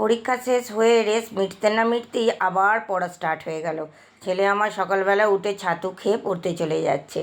পরীক্ষা শেষ হয়ে রেস মিটতে না মিটতেই আবার পড়া স্টার্ট হয়ে গেল। ছেলে আমার সকালবেলা উঠে ছাতু খেয়ে পড়তে চলে যাচ্ছে।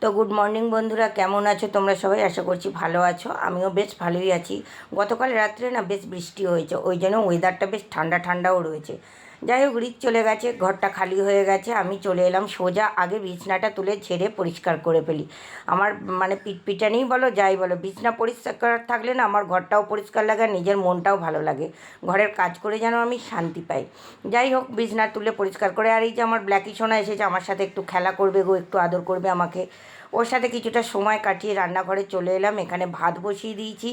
তো গুড মর্নিং বন্ধুরা, কেমন আছো তোমরা সবাই? আশা করছি ভালো আছো। আমিও বেশ ভালোই আছি। গতকাল রাত্রে না বেশ বৃষ্টি হয়েছে, ওই জন্য ওয়েদারটা বেশ ঠান্ডা ঠান্ডাও রয়েছে। যাই হোক, রিক চলে গেছে, ঘরটা খালি হয়ে গেছে, আমি চলে এলাম সোজা, আগে বিছনাটা তুলে ঝেড়ে পরিষ্কার করে ফেলি। আমার মানে পিটপিটানি বলো, যাই বলো, বিছনা পরিষ্কার থাকলে না আমার ঘরটাও পরিষ্কার লাগে নিজের মনটাও ভালো লাগে। ঘরের কাজ করে যেন আমি শান্তি পাই। যাই হোক, বিছনা তুলে পরিষ্কার করে, আর এই যে আমার ব্ল্যাকি সোনা এসেছে, আমার সাথে একটু খেলা করবে গো, একটু আদর করবে আমাকে। ওর সাথে কিছুটা সময় কাটিয়ে রান্নাঘরে চলে এলাম। এখানে ভাত বসিয়ে দিয়েছি।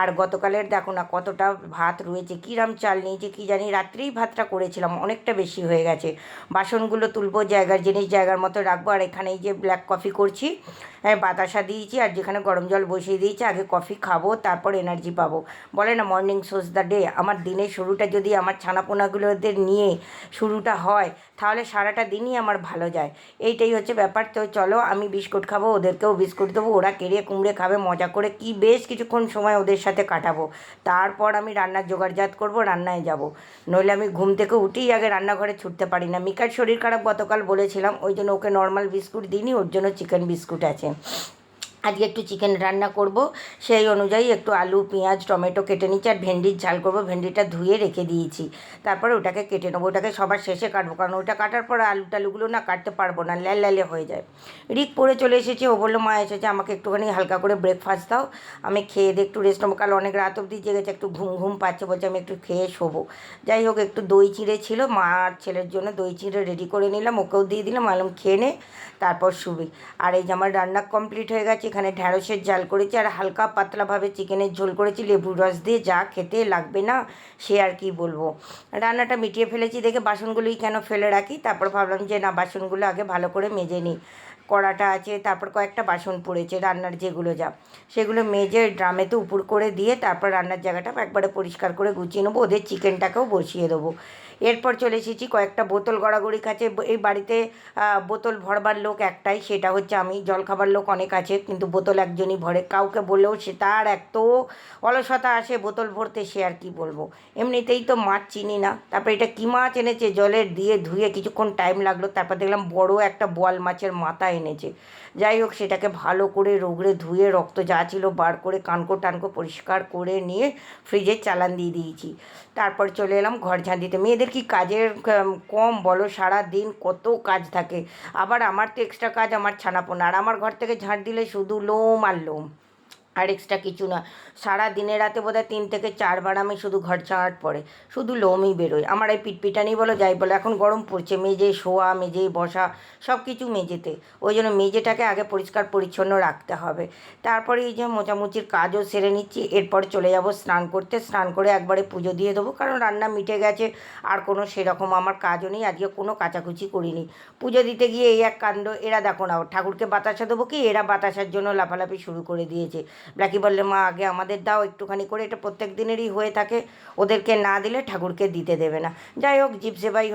আর গতকালের দেখো না কতটা ভাত রয়েছে, কিরাম চাল নিয়েছে, কি জানি, রাত্রেই ভাতটা করেছিলাম, অনেকটা বেশি হয়ে গেছে। বাসনগুলো তুলবো, জায়গার জিনিস জায়গার মতো রাখব। আর এখানে এই যে ব্ল্যাক কফি করছি হ্যাঁ বাতাসা দিয়েছি আর যেখানে গরম জল বসিয়ে দিয়েছি, আগে কফি খাব, তারপর এনার্জি পাবো। বলে না মর্নিং সোজ দ্য ডে আমার দিনের শুরুটা যদি আমার ছানাপোনাগুলোদের নিয়ে শুরুটা হয়, তাহলে সারাটা দিনই আমার ভালো যায়। এইটাই হচ্ছে ব্যাপার। তো চলো, আমি বিস্কুট খাব, ওদেরকেও বিস্কুট দেবো, ওরা কেড়ে কুমড়ে খাবে, মজা করে কি বেশ কিছুক্ষণ সময় ওদের সাথে কাটাবো। তারপর আমি রান্নার জোগাড়জাত করব, রান্নায় যাব। নইলে আমি ঘুম থেকে উঠেই আগে রান্নাঘরে ছুটতে পারি না। মিকার শরীর খারাপ গতকাল বলেছিলাম, ওই জন্য ওকে নর্মাল বিস্কুট দিইনি, ওর জন্য চিকেন বিস্কুট আছে। আজকে একটু চিকেন রান্না করব। সেই অনুযায়ী একটু আলু, পেঁয়াজ, টমেটো কেটে নিচ্ছি আর ভেন্ডির ঝাল করব। ভেন্ডিটা ধুয়ে রেখে দিয়েছি। তারপরে ওটাকে কেটে নেব। ওটাকে সবার শেষে কাটবো। কারণ ওটা কাটার পর আলু টালুগুলো না কাটতে পারব না, ল্যাল ল্যালে হয়ে যায়। রিক পড়ে চলে এসেছে। ও বলল, মা এসেছে, আমাকে একটুখানি হালকা করে ব্রেকফাস্ট দাও। আমি খেয়ে দিয়ে একটু রেস্ট নেব। কাল অনেক রাত অবধি জেগেছে, একটু ঘুম ঘুম পাচ্ছে বলছে, আমি একটু খেয়ে শোবো। যাই হোক, একটু দই চিঁড়ে ছিল। মা আর ছেলের জন্য দই চিঁড়ে রেডি করে নিলাম। ওকেও দিয়ে দিলাম। আলম খেয়ে নে, তারপর শুবি। আর এই যে আমার রান্না কমপ্লিট হয়ে গেছে এখানে ঢ্যাঁড়সের জাল করেছি আর হালকা পাতলাভাবে চিকেনের ঝোল করেছি লেবুর রস দিয়ে যা খেতে লাগবে না, সে আর কি বলব। রান্নাটা মিটিয়ে ফেলেছি, দেখে বাসনগুলোই কেন ফেলে রাখি, তারপর ভাবলাম যে না, বাসনগুলো আগে ভালো করে মেজে নিই। কড়াটা আছে, তারপর কয়েকটা বাসন পড়েছে, রান্নার যেগুলো যা, সেগুলো মেজে ড্রামেতে উপর করে দিয়ে তারপর রান্নার জায়গাটা একবারে পরিষ্কার করে গুছিয়ে নেব, ওদের চিকেনটাকেও বসিয়ে দেবো। এরপর চলে এসেছি, কয়েকটা বোতল গড়াগড়ি কাছে এই বাড়িতে বোতল ভরবার লোক একটাই, সেটা হচ্ছে আমি জল খাবার লোক অনেক আছে, কিন্তু বোতল একজনই ভরে, কাউকে বললেও সে তার এত অলসতা আসে বোতল ভরতে, সে আর কি বলব? এমনিতেই তো মাছ চিনি না, তারপর এটা কী মাছ এনেছে জলের দিয়ে ধুয়ে কিছুক্ষণ টাইম লাগল, তারপর দেখলাম বড় একটা বোয়াল মাছের মাথা এনেছে। যাই হোক, সেটাকে ভালো করে রোগড়ে ধুয়ে রক্ত যা ছিল বার করে কানকো টানকো পরিষ্কার করে নিয়ে ফ্রিজে চালান দিয়ে দিয়েছি। তারপর চলে এলাম ঘর ঝাঁদিতে মেয়েদের কি কাজের কম বলো? সারা দিন কত কাজ থাকে। আবার আমার তো এক্সট্রা কাজ আমার ছানাপোনা। আর আমার ঘর থেকে ঝাঁট দিলে শুধু লোম আর লোম। আর এক্সট্রা কিছু না। সারা দিনে রাতে বোধহয় তিন থেকে চারবার আমি শুধু ঘর ছাঁট পড়ে। শুধু লোমই বেরোয়। আমার এই পিটপিটানি বলো, যাই বলো, এখন গরম পড়ছে। মেজে শোয়া মেজে বসা সব কিছু মেজেতে ওই জন্য মেজেটাকে আগে পরিষ্কার পরিচ্ছন্ন রাখতে হবে। তারপরে এই যে মোচামুচির কাজও সেরে নিচ্ছি। এরপর চলে যাব স্নান করতে। স্নান করে একবারে পুজো দিয়ে দেবো। কারণ রান্না মিটে গেছে। আর কোনো সেরকম আমার কাজও নেই। আজকে কোনো কাচাকুচি করিনি। পুজো দিতে গিয়ে এই এক কাণ্ড, এরা দেখো না, ঠাকুরকে বাতাসা দেবো কি? এরা বাতাসার জন্য লাফালাফি শুরু করে দিয়েছে। ব্ল্যাকি বললে, মা, আগে আমাদের দাও একটুখানি করে। এটা প্রত্যেক দিনেরই হয়ে থাকে। ওদেরকে না দিলে ঠাকুরকে দিতে দেবে না। যাই হোক জীব সেবাই